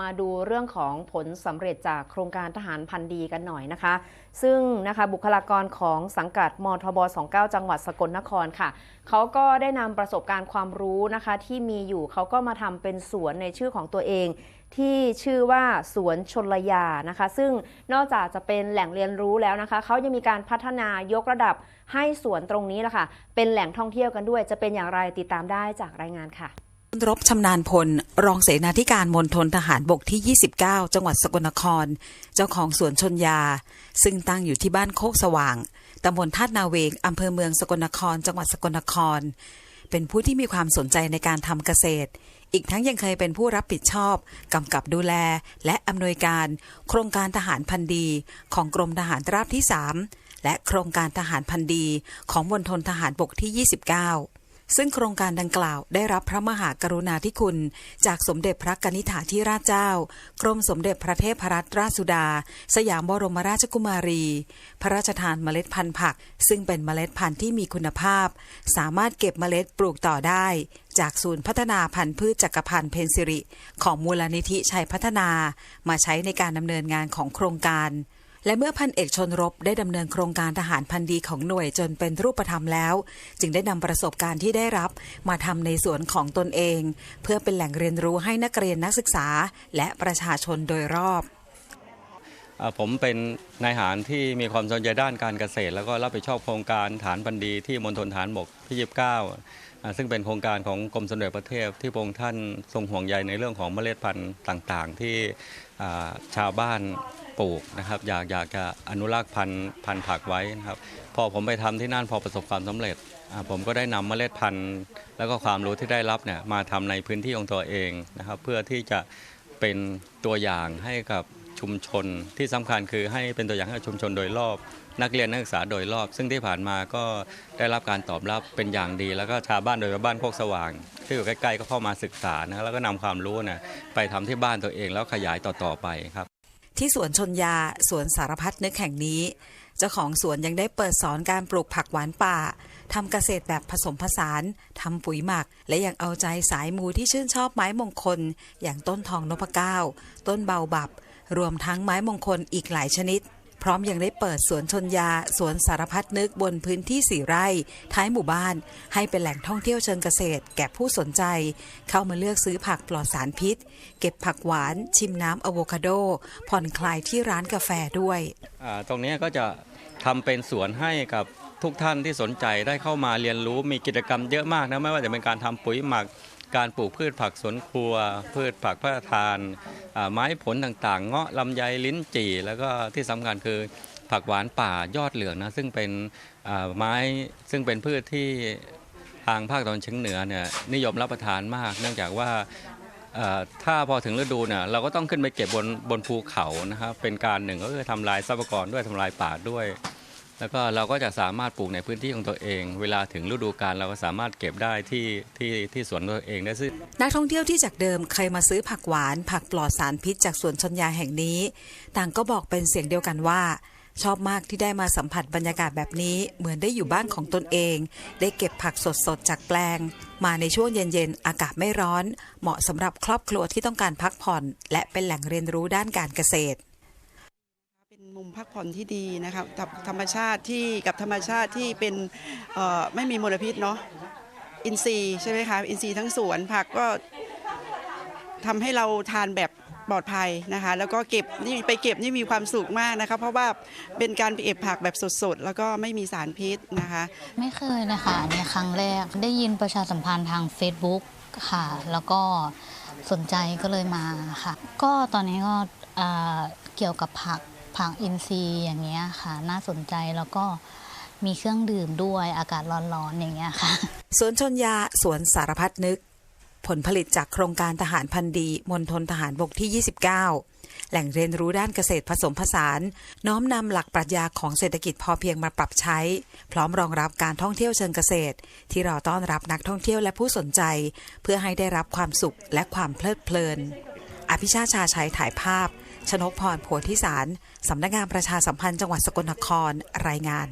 มาดูเรื่องของผลสำเร็จจากโครงการทหารพันธ์ดีกันหน่อยนะคะ ซึ่งนะคะบุคลากรของสังกัดมทบ 29 จังหวัดสกลนครค่ะเขาก็ได้นำประสบการณ์ความรู้นะคะที่มีอยู่เขาก็มาทำเป็นสวนในชื่อของตัวเองที่ชื่อว่าสวนชนลยานะคะ ซึ่งนอกจากจะเป็นแหล่งเรียนรู้แล้วนะคะเขายังมีการพัฒนายกระดับให้สวนตรงนี้แหละค่ะ เป็นแหล่งท่องเที่ยวกันด้วย จะเป็นอย่างไรติดตามได้จากรายงานค่ะ รบชำนาญพล รองเสนาธิการมณฑลทหารบกที่ 29 จังหวัดสกลนคร เจ้าของสวนชนยา ซึ่งตั้งอยู่ที่บ้านโคกสว่าง ตำบลธานาเวง อำเภอเมืองสกลนคร จังหวัดสกลนคร เป็นผู้ที่มีความสนใจในการทำเกษตร อีกทั้งยังเคยเป็นผู้รับผิดชอบ กำกับดูแล และอำนวยการ โครงการทหารพันธีของกรมทหารราบที่ 3 และโครงการทหารพันธีของมณฑลทหารบกที่ 29 ซึ่งโครงการดังกล่าวได้รับพระมหากรุณาธิคุณ จากสมเด็จพระกนิษฐาธิราชเจ้า กรมสมเด็จพระเทพรัตนราชสุดา สยามบรมราชกุมารี พระราชทานเมล็ดพันธุ์ผัก ซึ่งเป็นเมล็ดพันธุ์ที่มีคุณภาพ สามารถเก็บเมล็ดปลูกต่อได้ จากศูนย์พัฒนาพันธุ์พืชจักรพันธ์เพนซิริ ของมูลนิธิชัยพัฒนา มาใช้ในการดำเนินงานของโครงการ และเมื่อพันเอกชนรบได้ดำเนินโครงการทหารพันธีของหน่วยจนเป็นรูปธรรมแล้ว จึงได้นำประสบการณ์ที่ได้รับมาทำในสวนของตนเอง เพื่อเป็นแหล่งเรียนรู้ให้นักเรียนนักศึกษา และประชาชนโดยรอบผมเป็นนายหารที่มีความสนใจด้านการเกษตร แล้วก็รับผิดชอบโครงการฐานพันธีที่มณฑลฐานบกที่ 29อ่าซึ่งเป็นโครงการของกรมสมเด็จพระเทพที่พระองค์ท่านทรงห่วงใยในเรื่องของเมล็ดพันธุ์ต่างๆ ที่ชาวบ้าน ปลูกนะครับอยากอยากจะอนุรักษ์พันธุ์พันธุ์ผักไว้นะครับพอผมไปทำที่นั่นพอประสบความสำเร็จ ผมก็ได้นำเมล็ดพันธุ์ แล้วก็ความรู้ที่ได้รับเนี่ยมาทำในพื้นที่ของตัวเองนะครับ เพื่อที่จะเป็นตัวอย่างให้กับชุมชนที่สำคัญคือให้เป็นตัวอย่างให้กับชุมชนโดยรอบ นักเรียนนักศึกษาโดยรอบ ซึ่งที่ผ่านมาก็ได้รับการตอบรับเป็นอย่างดี แล้วก็ชาวบ้านโดยเฉพาะบ้านโคกสว่าง ที่อยู่ใกล้ๆก็เข้ามาศึกษานะแล้วก็นำความรู้นะไปทำที่บ้านตัวเองแล้วขยายต่อๆไปครับ ที่สวนชนยาสวนสารพัดนึกแห่งนี้ เจ้าของสวนยังได้เปิดสอนการปลูกผักหวานป่าทำเกษตรแบบผสมผสานทำปุ๋ยหมัก และยังเอาใจสายมูที่ชื่นชอบไม้มงคล อย่างต้นทองนพเก้า ต้นเบาบับ รวมทั้งไม้มงคลอีกหลายชนิด พร้อมยังได้เปิดสวนชนยา สวนสารพัดนึกบนพื้นที่สี่ไร่ ท้ายหมู่บ้าน ให้เป็นแหล่งท่องเที่ยวเชิงเกษตร แก่ผู้สนใจ เข้ามาเลือกซื้อผักปลอดสารพิษ เก็บผักหวาน ชิมน้ำอะโวคาโด ผ่อนคลายที่ร้านกาแฟด้วยตรงนี้ก็จะทำเป็นสวนให้กับทุกท่านที่สนใจได้เข้ามาเรียนรู้มีกิจกรรมเยอะมากนะไม่ว่าจะเป็นการทำปุ๋ยหมัก การปลูกพืชผักสวนครัว พืชผักพระราชทาน ไม้ผลต่างๆ เงาะลำไยลิ้นจี่ แล้วก็ที่สำคัญคือผักหวานป่ายอดเหลืองนะซึ่งเป็นไม้ซึ่งเป็นพืชที่ทางภาคตะวันเฉียงเหนือเนี่ยนิยมรับประทานมาก เนื่องจากว่าถ้าพอถึงฤดูเนี่ยเราก็ต้องขึ้นไปเก็บบนบนภูเขานะครับเป็นการหนึ่งก็คือทำลายทรัพยากรด้วยทำลายป่าด้วย แล้วก็เราก็จะสามารถปลูกในพื้นที่ของตัวเอง เวลาถึงฤดูกาลเราก็สามารถเก็บได้ที่ที่ที่สวนตัวเองได้ซึ่งนักท่องเที่ยวที่จากเดิมเคยมาซื้อผักหวาน ผักปลอดสารพิษจากสวนชนยาแห่งนี้ ต่างก็บอกเป็นเสียงเดียวกันว่า ชอบมากที่ได้มาสัมผัสบรรยากาศแบบนี้ เหมือนได้อยู่บ้านของตนเอง ได้เก็บผักสดๆจากแปลง มาในช่วงเย็นๆอากาศไม่ร้อน เหมาะสำหรับครอบครัวที่ต้องการพักผ่อน และเป็นแหล่งเรียนรู้ด้านการเกษตร มุมพักผ่อนที่ดีนะครับกับธรรมชาติที่กับธรรมชาติที่เป็นไม่มีมลพิษเนาะอินทรีย์ใช่ไหมคะอินทรีย์ทั้งสวนผักก็ทำให้เราทานแบบปลอดภัยนะคะ แล้วก็เก็บนี่ไปเก็บนี่มีความสุขมากนะคะเพราะว่าเป็นการไปเก็บผักแบบสดๆ แล้วก็ไม่มีสารพิษนะคะ ไม่เคยนะคะอันนี้ครั้งแรกได้ยินประชาสัมพันธ์ทาง Facebook ค่ะ แล้วก็สนใจก็เลยมาค่ะ ก็ตอนนี้ก็เกี่ยวกับผัก ผักอินทรีย์อย่างเงี้ยค่ะ น่าสนใจแล้วก็มีเครื่องดื่มด้วยอากาศร้อนๆอย่างเงี้ยค่ะสวนชนยาสวนสารพัดนึก ผลผลิตจากโครงการทหารพันธ์ดีมณฑลทหารบกที่ 29 แหล่งเรียนรู้ด้านเกษตรผสมผสาน น้อมนำหลักปรัชญาของเศรษฐกิจพอเพียงมาปรับใช้ พร้อมรองรับการท่องเที่ยวเชิงเกษตร ที่รอต้อนรับนักท่องเที่ยวและผู้สนใจ เพื่อให้ได้รับความสุขและความเพลิดเพลิน อภิชาชาชัยถ่ายภาพ ชนกพรโพธิสารสำนักงานประชาสัมพันธ์จังหวัดสกลนครรายงาน